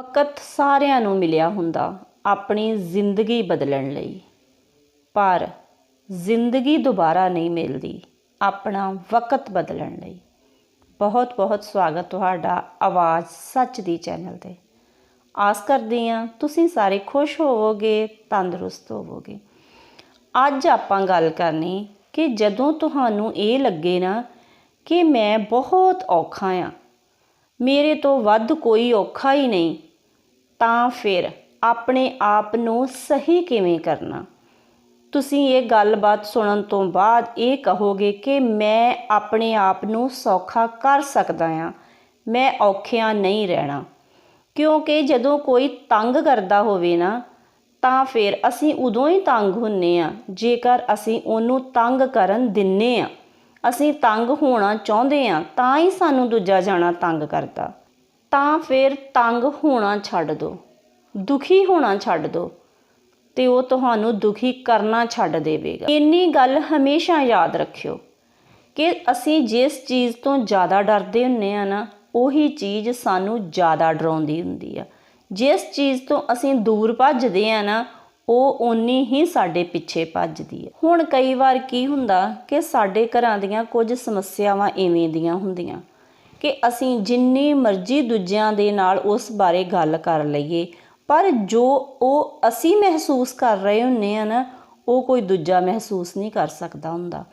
ਵਕਤ ਸਾਰਿਆਂ ਨੂੰ ਮਿਲਿਆ ਹੁੰਦਾ ਆਪਣੀ ਜ਼ਿੰਦਗੀ ਬਦਲਣ ਲਈ। ਪਰ ਜ਼ਿੰਦਗੀ ਦੁਬਾਰਾ ਨਹੀਂ ਮਿਲਦੀ ਆਪਣਾ ਵਕਤ ਬਦਲਣ ਲਈ। ਬਹੁਤ ਬਹੁਤ ਸਵਾਗਤ ਤੁਹਾਡਾ ਆਵਾਜ਼ ਸੱਚ ਦੀ ਚੈਨਲ ਤੇ। ਆਸ ਕਰਦੀ ਹਾਂ ਤੁਸੀਂ ਸਾਰੇ ਖੁਸ਼ ਹੋਵੋਗੇ, ਤੰਦਰੁਸਤ ਹੋਵੋਗੇ। ਅੱਜ ਆਪਾਂ ਗੱਲ ਕਰਨੀ ਕਿ ਜਦੋਂ ਤੁਹਾਨੂੰ ਇਹ ਲੱਗੇ ਨਾ ਕਿ ਮੈਂ ਬਹੁਤ ਔਖਾ ਆ ਮੇਰੇ ਤੋਂ ਵੱਧ ਕੋਈ ਔਖਾ ਹੀ ਨਹੀਂ। ਤਾਂ ਫਿਰ ਆਪਣੇ ਆਪ ਨੂੰ ਸਹੀ ਕਿਵੇਂ ਕਰਨਾ? ਤੁਸੀਂ ਇਹ ਗੱਲਬਾਤ ਸੁਣਨ ਤੋਂ ਬਾਅਦ ਇਹ ਕਹੋਗੇ ਕਿ ਮੈਂ ਆਪਣੇ ਆਪ ਨੂੰ ਸੌਖਾ ਕਰ ਸਕਦਾ ਹਾਂ, ਮੈਂ ਔਖਿਆਂ ਨਹੀਂ ਰਹਿਣਾ। ਕਿਉਂਕਿ ਜਦੋਂ ਕੋਈ ਤੰਗ ਕਰਦਾ ਹੋਵੇ ਨਾ, ਤਾਂ ਫਿਰ ਅਸੀਂ ਉਦੋਂ ਹੀ ਤੰਗ ਹੁੰਨੇ ਆ, ਜੇਕਰ ਅਸੀਂ ਉਹਨੂੰ ਤੰਗ ਕਰਨ ਦਿੰਨੇ ਆ। ਅਸੀਂ ਤੰਗ ਹੋਣਾ ਚਾਹੁੰਦੇ ਆ, ਤਾਂ ਹੀ ਸਾਨੂੰ ਦੂਜਾ ਜਾਣਾ ਤੰਗ ਕਰਦਾ। ਤਾਂ ਫਿਰ ਤੰਗ ਹੋਣਾ ਛੱਡ ਦਿਓ ਦੁਖੀ ਹੋਣਾ ਛੱਡ ਦਿਓ ਤੇ ਉਹ ਤੁਹਾਨੂੰ ਦੁਖੀ ਕਰਨਾ ਛੱਡ ਦੇਵੇਗਾ। ਇੰਨੀ ਗੱਲ ਹਮੇਸ਼ਾ ਯਾਦ ਰੱਖਿਓ ਕਿ ਅਸੀਂ ਜਿਸ ਚੀਜ਼ ਤੋਂ ਜ਼ਿਆਦਾ ਡਰਦੇ ਹੁੰਨੇ ਆ ਨਾ, ਉਹੀ ਚੀਜ਼ ਸਾਨੂੰ ਜ਼ਿਆਦਾ ਡਰਾਉਂਦੀ ਹੁੰਦੀ ਆ। ਜਿਸ ਚੀਜ਼ ਤੋਂ ਅਸੀਂ ਦੂਰ ਭੱਜਦੇ ਆ ਨਾ, ਉਹ ਓਨੀ ਹੀ ਸਾਡੇ ਪਿੱਛੇ ਭੱਜਦੀ ਹੈ ਹੁਣ ਕਈ ਵਾਰ ਕੀ ਹੁੰਦਾ ਕਿ ਸਾਡੇ ਘਰਾਂ ਦੀਆਂ ਕੁਝ ਸਮੱਸਿਆਵਾਂ ਐਵੇਂ ਦੀਆਂ ਹੁੰਦੀਆਂ। ਕਿ ਅਸੀਂ ਜਿੰਨੀ ਮਰਜ਼ੀ ਦੂਜਿਆਂ ਦੇ ਨਾਲ ਉਸ ਬਾਰੇ ਗੱਲ ਕਰ ਲਈਏ। ਪਰ ਜੋ ਉਹ ਅਸੀਂ ਮਹਿਸੂਸ ਕਰ ਰਹੇ ਹੁੰਨੇ ਆ ਨਾ, ਉਹ ਕੋਈ ਦੂਜਾ ਮਹਿਸੂਸ ਨਹੀਂ ਕਰ ਸਕਦਾ ਹੁੰਦਾ।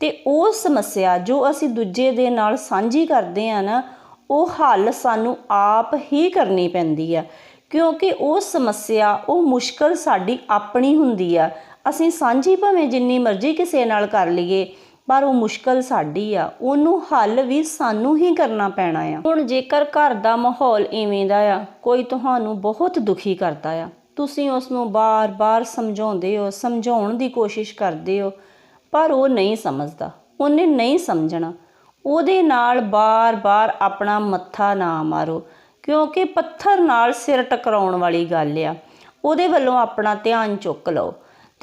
ਤੇ ਉਹ ਸਮੱਸਿਆ ਜੋ ਅਸੀਂ ਦੂਜੇ ਦੇ ਨਾਲ ਸਾਂਝੀ ਕਰਦੇ ਆ ਨਾ, ਉਹ ਹੱਲ ਸਾਨੂੰ ਆਪ ਹੀ ਕਰਨੀ ਪੈਂਦੀ ਆ। ਕਿਉਂਕਿ ਉਹ ਸਮੱਸਿਆ, ਉਹ ਮੁਸ਼ਕਲ ਸਾਡੀ ਆਪਣੀ ਹੁੰਦੀ ਆ। ਅਸੀਂ ਸਾਂਝੀ ਭਾਵੇਂ ਜਿੰਨੀ ਮਰਜ਼ੀ ਕਿਸੇ ਨਾਲ ਕਰ ਲਈਏ ਪਰ ਉਹ ਮੁਸ਼ਕਲ ਸਾਡੀ ਆ। ਉਹਨੂੰ ਹੱਲ ਵੀ ਸਾਨੂੰ ਹੀ ਕਰਨਾ ਪੈਣਾ ਆ। ਹੁਣ ਜੇਕਰ ਘਰ ਦਾ ਮਾਹੌਲ ਇਵੇਂ ਦਾ ਆ, ਕੋਈ ਤੁਹਾਨੂੰ ਬਹੁਤ ਦੁਖੀ ਕਰਦਾ ਆ। ਤੁਸੀਂ ਉਸ ਨੂੰ ਬਾਰ-ਬਾਰ ਸਮਝਾਉਂਦੇ ਹੋ, ਸਮਝਾਉਣ ਦੀ ਕੋਸ਼ਿਸ਼ ਕਰਦੇ ਹੋ, ਪਰ ਉਹ ਨਹੀਂ ਸਮਝਦਾ। ਉਹਨੇ ਨਹੀਂ ਸਮਝਣਾ। ਉਹਦੇ ਨਾਲ ਬਾਰ-ਬਾਰ ਆਪਣਾ ਮੱਥਾ ਨਾ ਮਾਰੋ, ਕਿਉਂਕਿ ਪੱਥਰ ਨਾਲ ਸਿਰ ਟਕਰਾਉਣ ਵਾਲੀ ਗੱਲ ਆ। ਉਹਦੇ ਵੱਲੋਂ ਆਪਣਾ ਧਿਆਨ ਚੁੱਕ ਲਓ।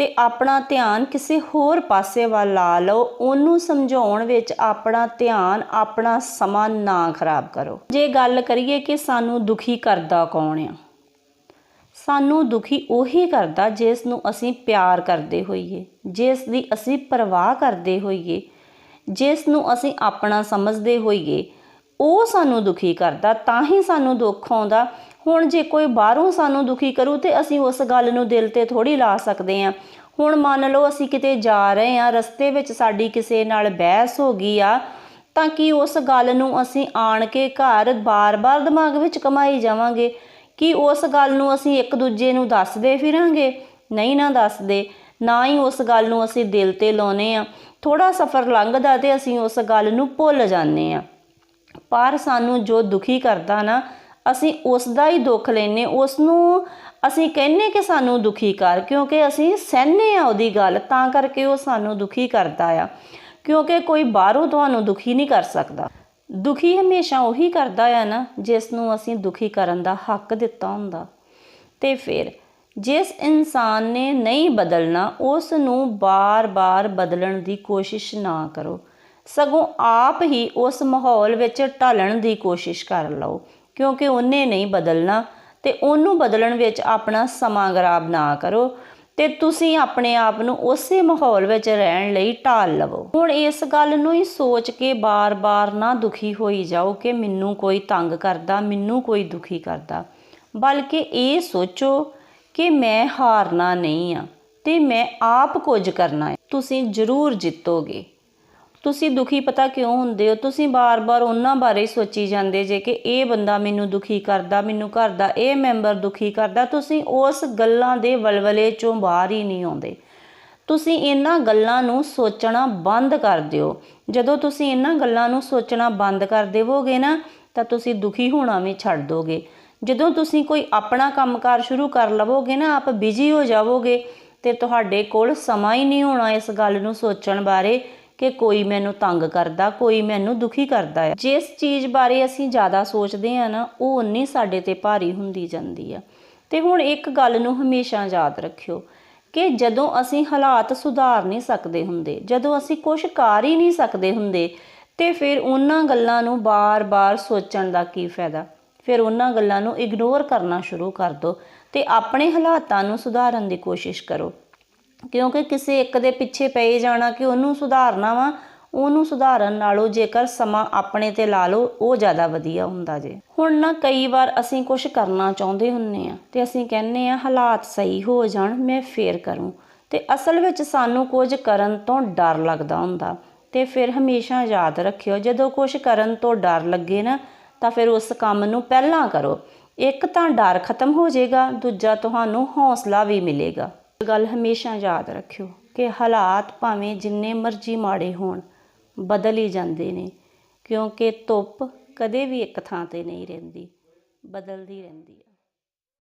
ਤੇ ਆਪਣਾ ਧਿਆਨ ਕਿਸੇ ਹੋਰ ਪਾਸੇ ਵੱਲ ਲਾ ਲਓ। ਉਹਨੂੰ ਸਮਝਾਉਣ ਵਿੱਚ ਆਪਣਾ ਧਿਆਨ, ਆਪਣਾ ਸਮਾਂ ਨਾ ਖਰਾਬ ਕਰੋ। ਜੇ ਗੱਲ ਕਰੀਏ ਕਿ ਸਾਨੂੰ ਦੁਖੀ ਕਰਦਾ ਕੌਣ ਆ? ਸਾਨੂੰ ਦੁਖੀ ਉਹੀ ਕਰਦਾ ਜਿਸ ਨੂੰ ਅਸੀਂ ਪਿਆਰ ਕਰਦੇ ਹੋਈਏ, ਜਿਸ ਦੀ ਅਸੀਂ ਪਰਵਾਹ ਕਰਦੇ ਹੋਈਏ, ਜਿਸ ਨੂੰ ਅਸੀਂ ਆਪਣਾ ਸਮਝਦੇ ਹੋਈਏ। ਉਹ ਸਾਨੂੰ ਦੁਖੀ ਕਰਦਾ, ਤਾਂ ਹੀ ਸਾਨੂੰ ਦੁੱਖ ਆਉਂਦਾ। ਹੁਣ ਜੇ ਕੋਈ ਬਾਹਰੋਂ ਸਾਨੂੰ ਦੁਖੀ ਕਰੂ ਤੇ ਅਸੀਂ ਉਸ ਗੱਲ ਨੂੰ ਦਿਲ ਤੇ ਥੋੜੀ ਲਾ ਸਕਦੇ ਹਾਂ। ਹੁਣ ਮੰਨ ਲਓ ਅਸੀਂ ਕਿਤੇ ਜਾ ਰਹੇ ਹਾਂ, ਰਸਤੇ ਵਿੱਚ ਸਾਡੀ ਕਿਸੇ ਨਾਲ ਬਹਿਸ ਹੋ ਗਈ ਆ, ਤਾਂ ਕਿ ਉਸ ਗੱਲ ਨੂੰ ਅਸੀਂ ਆਣ ਕੇ ਘਰ ਬਾਰ-ਬਾਰ ਦਿਮਾਗ ਵਿੱਚ ਕਮਾਈ ਜਾਵਾਂਗੇ? ਕਿ ਉਸ ਗੱਲ ਨੂੰ ਅਸੀਂ ਇੱਕ ਦੂਜੇ ਨੂੰ ਦੱਸਦੇ ਫਿਰਾਂਗੇ? ਨਹੀਂ ਨਾ ਦੱਸਦੇ। ਨਾ ਹੀ ਉਸ ਗੱਲ ਨੂੰ ਅਸੀਂ ਦਿਲ ਤੇ ਲਾਉਨੇ ਆ ਥੋੜਾ ਸਫ਼ਰ ਲੰਘਦਾ ਤੇ ਅਸੀਂ ਉਸ ਗੱਲ ਨੂੰ ਭੁੱਲ ਜਾਂਦੇ ਆ ਪਰ ਸਾਨੂੰ ਜੋ ਦੁਖੀ ਕਰਦਾ ਨਾ, ਅਸੀਂ ਉਸ ਦਾ ਹੀ ਦੁੱਖ ਲੈਨੇ ਉਸ ਨੂੰ ਅਸੀਂ ਕਹਿੰਨੇ ਕਿ ਸਾਨੂੰ ਦੁਖੀ ਕਰ, ਕਿਉਂਕਿ ਅਸੀਂ ਸਹਿਨੇ ਆ ਉਹਦੀ ਗੱਲ, ਤਾਂ ਕਰਕੇ ਉਹ ਸਾਨੂੰ ਦੁਖੀ ਕਰਦਾ ਆ। ਕਿਉਂਕਿ ਕੋਈ ਬਾਹਰੋਂ ਤੁਹਾਨੂੰ ਦੁਖੀ ਨਹੀਂ ਕਰ ਸਕਦਾ। ਦੁਖੀ ਹਮੇਸ਼ਾ ਉਹੀ ਕਰਦਾ ਆ ਨਾ, ਜਿਸ ਨੂੰ ਅਸੀਂ ਦੁਖੀ ਕਰਨ ਦਾ ਹੱਕ ਦਿੱਤਾ ਹੁੰਦਾ। ਤੇ ਫਿਰ, ਜਿਸ ਇਨਸਾਨ ਨੇ ਨਹੀਂ ਬਦਲਣਾ ਉਸ ਨੂੰ ਬਾਰ-ਬਾਰ ਬਦਲਣ ਦੀ ਕੋਸ਼ਿਸ਼ ਨਾ ਕਰੋ। ਸਗੋਂ ਆਪ ਹੀ ਉਸ ਮਾਹੌਲ ਵਿੱਚ ਢਲਣ ਦੀ ਕੋਸ਼ਿਸ਼ ਕਰ ਲਓ, ਕਿਉਂਕਿ ਉਹਨੇ ਨਹੀਂ ਬਦਲਣਾ ਤੇ ਉਹਨੂੰ ਬਦਲਣ ਵਿੱਚ ਆਪਣਾ ਸਮਾਂ ਖਰਾਬ ਨਾ ਕਰੋ ਤੇ ਤੁਸੀਂ ਆਪਣੇ ਆਪ ਨੂੰ ਉਸੇ ਮਾਹੌਲ ਵਿੱਚ ਰਹਿਣ ਲਈ ਢਾਲ ਲਵੋ। ਹੁਣ ਇਸ ਗੱਲ ਨੂੰ ਹੀ ਸੋਚ ਕੇ ਬਾਰ-ਬਾਰ ਨਾ ਦੁਖੀ ਹੋਈ ਜਾਓ ਕਿ ਮੈਨੂੰ ਕੋਈ ਤੰਗ ਕਰਦਾ, ਮੈਨੂੰ ਕੋਈ ਦੁਖੀ ਕਰਦਾ। ਬਲਕਿ ਇਹ ਸੋਚੋ ਕਿ ਮੈਂ ਹਾਰਨਾ ਨਹੀਂ ਆ ਤੇ ਮੈਂ ਆਪ ਕੁਝ ਕਰਨਾ ਹੈ ਤੁਸੀਂ ਜ਼ਰੂਰ ਜਿੱਤੋਗੇ। ਤੁਸੀਂ ਦੁਖੀ ਪਤਾ ਕਿਉਂ ਹੁੰਦੇ ਹੋ? ਤੁਸੀਂ ਬਾਰ-ਬਾਰ ਉਹਨਾਂ ਬਾਰੇ ਸੋਚੀ ਜਾਂਦੇ ਜੇ ਕਿ ਇਹ ਬੰਦਾ ਮੈਨੂੰ ਦੁਖੀ ਕਰਦਾ, ਮੈਨੂੰ ਘਰ ਦਾ ਇਹ ਮੈਂਬਰ ਦੁਖੀ ਕਰਦਾ। ਤੁਸੀਂ ਉਸ ਗੱਲਾਂ ਦੇ ਵਲਵਲੇ ਚੋਂ ਬਾਹਰ ਹੀ ਨਹੀਂ ਆਉਂਦੇ। ਤੁਸੀਂ ਇਹਨਾਂ ਗੱਲਾਂ ਨੂੰ ਸੋਚਣਾ ਬੰਦ ਕਰ ਦਿਓ। ਜਦੋਂ ਤੁਸੀਂ ਇਹਨਾਂ ਗੱਲਾਂ ਨੂੰ ਸੋਚਣਾ ਬੰਦ ਕਰ ਦੇਵੋਗੇ ਨਾ, ਤਾਂ ਤੁਸੀਂ ਦੁਖੀ ਹੋਣਾ ਵੀ ਛੱਡ ਦੋਗੇ। ਜਦੋਂ ਤੁਸੀਂ ਕੋਈ ਆਪਣਾ ਕੰਮਕਾਰ ਸ਼ੁਰੂ ਕਰ ਲਵੋਗੇ ਨਾ, ਆਪ ਬਿਜ਼ੀ ਹੋ ਜਾਵੋਗੇ ਤੇ ਤੁਹਾਡੇ ਕੋਲ ਸਮਾਂ ਹੀ ਨਹੀਂ ਹੋਣਾ ਇਸ ਗੱਲ ਨੂੰ ਸੋਚਣ ਬਾਰੇ। ਕਿ ਕੋਈ ਮੈਨੂੰ ਤੰਗ ਕਰਦਾ, ਕੋਈ ਮੈਨੂੰ ਦੁਖੀ ਕਰਦਾ ਹੈ ਜਿਸ ਚੀਜ਼ ਬਾਰੇ ਅਸੀਂ ਜ਼ਿਆਦਾ ਸੋਚਦੇ ਆ ਨਾ, ਉਹ ਉਨੀ ਸਾਡੇ ਤੇ ਭਾਰੀ ਹੁੰਦੀ ਜਾਂਦੀ ਆ। ਤੇ ਹੁਣ ਇੱਕ ਗੱਲ ਨੂੰ ਹਮੇਸ਼ਾ ਯਾਦ ਰੱਖਿਓ ਕਿ ਜਦੋਂ ਅਸੀਂ ਹਾਲਾਤ ਸੁਧਾਰ ਨਹੀਂ ਸਕਦੇ ਹੁੰਦੇ, ਜਦੋਂ ਅਸੀਂ ਕੁਝ ਕਰ ਹੀ ਨਹੀਂ ਸਕਦੇ ਹੁੰਦੇ, ਤੇ ਫਿਰ ਉਹਨਾਂ ਗੱਲਾਂ ਨੂੰ ਬਾਰ-ਬਾਰ ਸੋਚਣ ਦਾ ਕੀ ਫਾਇਦਾ? ਫਿਰ ਉਹਨਾਂ ਗੱਲਾਂ ਨੂੰ ਇਗਨੋਰ ਕਰਨਾ ਸ਼ੁਰੂ ਕਰ ਦਿਓ ਤੇ ਆਪਣੇ ਹਾਲਾਤਾਂ ਨੂੰ ਸੁਧਾਰਨ ਦੀ ਕੋਸ਼ਿਸ਼ ਕਰੋ। ਕਿਉਂਕਿ ਕਿਸੇ ਇੱਕ ਦੇ ਪਿੱਛੇ ਪਏ ਜਾਣਾ ਕਿ ਉਹਨੂੰ ਸੁਧਾਰਨਾ ਵਾ, ਉਹਨੂੰ ਸੁਧਾਰਨ ਨਾਲੋਂ ਜੇਕਰ ਸਮਾਂ ਆਪਣੇ ਤੇ ਲਾ ਲਓ, ਉਹ ਜ਼ਿਆਦਾ ਵਧੀਆ ਹੁੰਦਾ ਜੇ। ਹੁਣ ਨਾ ਕਈ ਵਾਰ ਅਸੀਂ ਕੁਝ ਕਰਨਾ ਚਾਹੁੰਦੇ ਹੁੰਨੇ ਆ ਤੇ ਅਸੀਂ ਕਹਿੰਨੇ ਆ, ਹਾਲਾਤ ਸਹੀ ਹੋ ਜਾਣ, ਮੈਂ ਫੇਰ ਕਰੂੰ। ਤੇ ਅਸਲ ਵਿੱਚ ਸਾਨੂੰ ਕੁਝ ਕਰਨ ਤੋਂ ਡਰ ਲੱਗਦਾ ਹੁੰਦਾ। ਤੇ ਫਿਰ ਹਮੇਸ਼ਾ ਯਾਦ ਰੱਖਿਓ, ਜਦੋਂ ਕੁਝ ਕਰਨ ਤੋਂ ਡਰ ਲੱਗੇ ਨਾ, ਤਾਂ ਫਿਰ ਉਸ ਕੰਮ ਨੂੰ ਪਹਿਲਾਂ ਕਰੋ। ਇੱਕ ਤਾਂ ਡਰ ਖਤਮ ਹੋ ਜਾਏਗਾ ਦੂਜਾ ਤੁਹਾਨੂੰ ਹੌਸਲਾ ਵੀ ਮਿਲੇਗਾ। ਗੱਲ ਹਮੇਸ਼ਾ ਯਾਦ ਰੱਖਿਓ ਕਿ ਹਾਲਾਤ ਭਾਵੇਂ ਜਿੰਨੇ ਮਰਜ਼ੀ ਮਾੜੇ ਹੋਣ, ਬਦਲ ਹੀ ਜਾਂਦੇ ਨੇ, ਕਿਉਂਕਿ ਧੁੱਪ ਕਦੇ ਵੀ ਇੱਕ ਥਾਂ ਤੇ ਨਹੀਂ ਰਹਿੰਦੀ, ਬਦਲਦੀ ਰਹਿੰਦੀ ਹੈ